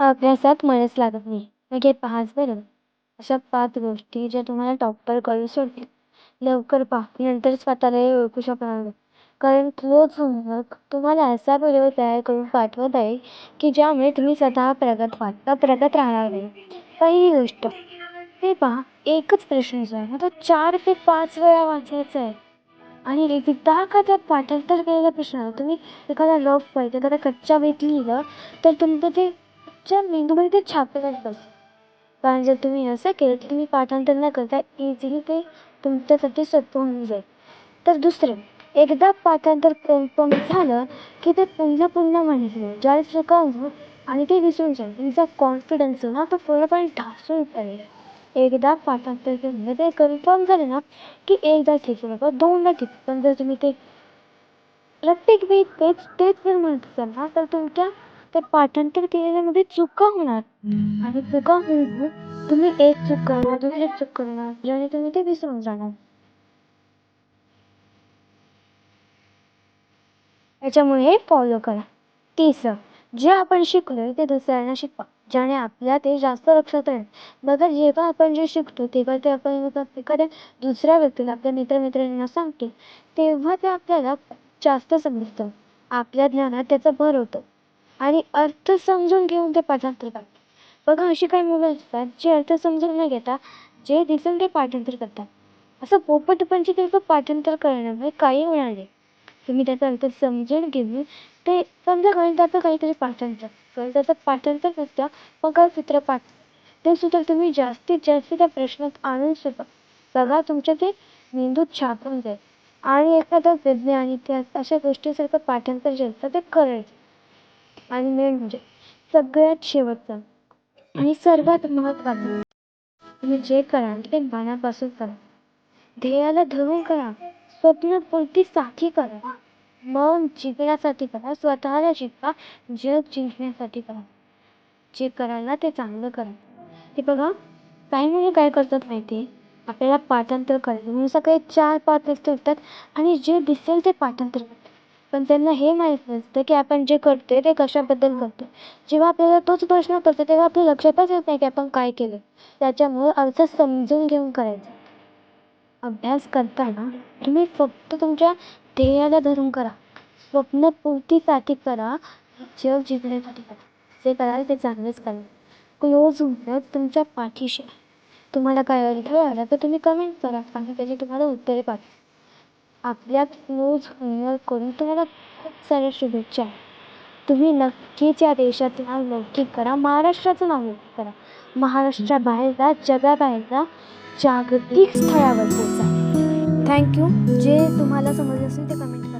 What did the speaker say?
अभ्यासात मनच लागत नाही. मग हे पाहाच बरं. अशा पाच गोष्टी ज्या तुम्हाला टॉपर करू सोडतील. लवकर पहा, नंतर स्वतःलाही ओळखू शकणार कारण रोज होमवर्क तुम्हाला असा व्हिडिओ तयार करून पाठवत आहे, की ज्यामुळे तुम्ही स्वतः प्रगत व्हाल प्रगत राहणार नाही. पहिली गोष्ट, हे पहा एकच प्रश्न जो आहे तो चार ते पाच वेळा वाचायचा आहे. आणि एकदा का त्यात पाठांतर केलेला प्रश्न तुम्ही एखादा रफ पाहिजे एखादा कच्चा बेत लिहिलं, तर तुमचं ते तुमच्या मेंदूमध्ये ते छापेलच बसतं. कारण जर तुम्ही असं केलं, तर तुम्ही पाठांतर न करता इझिली ते तुमच्यासाठी सोपं होऊन जाईल. तर दुसरं, एकदा पाठांतर कन्फर्म झालं, की ते पुन्हा पुन्हा म्हणायचं. ज्यावेळेस चुका होईल आणि ते विसरून जाईल. तुमचा कॉन्फिडन्स ना तो पूर्णपणे ढासून पडेल. एकदा पाठांतर केलं, ते कन्फर्म झालं ना, की एकदा ठीक नका दोनदा ठीक पण जर तुम्ही ते प्रत्येक वेळी तेच तेच जर म्हणत असाल ना, तर तुमच्या त्या पाठांतर केलेल्यामध्ये चुका होणार. आणि चुका होऊन तुम्ही एक चूक करणार, दुसरी चूक करणार, ज्याने तुम्ही ते विसरून जाणार. त्याच्यामुळे हे फॉलो करा. तिसरं, जे आपण शिकलोय ते दुसऱ्यांना शिकवा. ज्याने आपल्या ते जास्त लक्षात राहील. बघा जेव्हा आपण जे शिकतो, तेव्हा ते आपण एखाद्या दुसऱ्या व्यक्तीला, आपल्या मित्र-मैत्रिणींना सांगतो, तेव्हा ते आपल्याला जास्त समजतं. आपल्या ज्ञानात त्याचा भर होतो. आणि अर्थ समजून घेऊन ते पाठांतर करतात. बघा अशी काही मुलं असतात, जे अर्थ समजून न घेता जे दिसेल ते पाठांतर करतात. असं पोपटपंचीसारखं पाठांतर करण्यामुळे काही होणार नाही. तुम्ही त्याचा अर्थ समजून घेऊन ते समजा गणिताचं काहीतरी पाठांतर, गणिताचं पाठांतर नसतं, मग चित्रपाठ ते सुद्धा तुम्ही जास्तीत जास्त त्या प्रश्नात आणून सुद्धा बघा तुमच्या ते मेंदूत छापून जाईल. आणि एखादं विज्ञान, इतिहास अशा गोष्टीसारखं पाठांतर जे असतं ते करायचं. आणि मेन म्हणजे सगळ्यात शेवटचं आणि सर्वात महत्त्वाचं, तुम्ही जे कराल ते मनापासून करा. ध्येयाला धरून करा. स्वप्नपूर्तीसाठी करा. मन जिंकण्यासाठी करा. स्वतःला जिंका. जग जिंकण्यासाठी करा. जे कराल ना ते चांगलं करा. ते बघा काही मुलं काय करतात माहिती आहे, आपल्याला पाठांतर करायचं म्हणून सकाळी 4-5 वाजता उठतात आणि जे दिसेल ते पाठांतर करतात. पण त्यांना हे माहीत नसतं, की आपण जे करतोय ते कशाबद्दल करतोय. जेव्हा आपल्याला तोच प्रश्न पडतो, तेव्हा आपल्या लक्षातच येत नाही, की आपण काय केलं त्याच्यामुळं अर्थ समजून घेऊन करायचा. अभ्यास करताना तुम्ही फक्त तुमच्या ध्येयाला धरून करा. स्वप्नपूर्तीसाठी करा. जग जिंकण्यासाठी करा. जे कराल ते चांगलेच कराल. क्लोज होमवर्क तुमच्या पाठीशी तुम्हाला काय अडथळा आला तर तुम्ही कमेंट करा आणि त्याची तुम्हाला उत्तरे पाठवा. आपल्या न्यूज होमवर्क करून तुम्हाला खूप साऱ्या शुभेच्छा. तुम्ही नक्कीच या देशाचं नाव नक्की करा. महाराष्ट्राचं नाव नक्की करा. महाराष्ट्राबाहेर जा, जगाबाहेर जा, जागतिक स्थळावर पोहोचा. थँक्यू जे तुम्हाला समजलं असेल ते कमेंट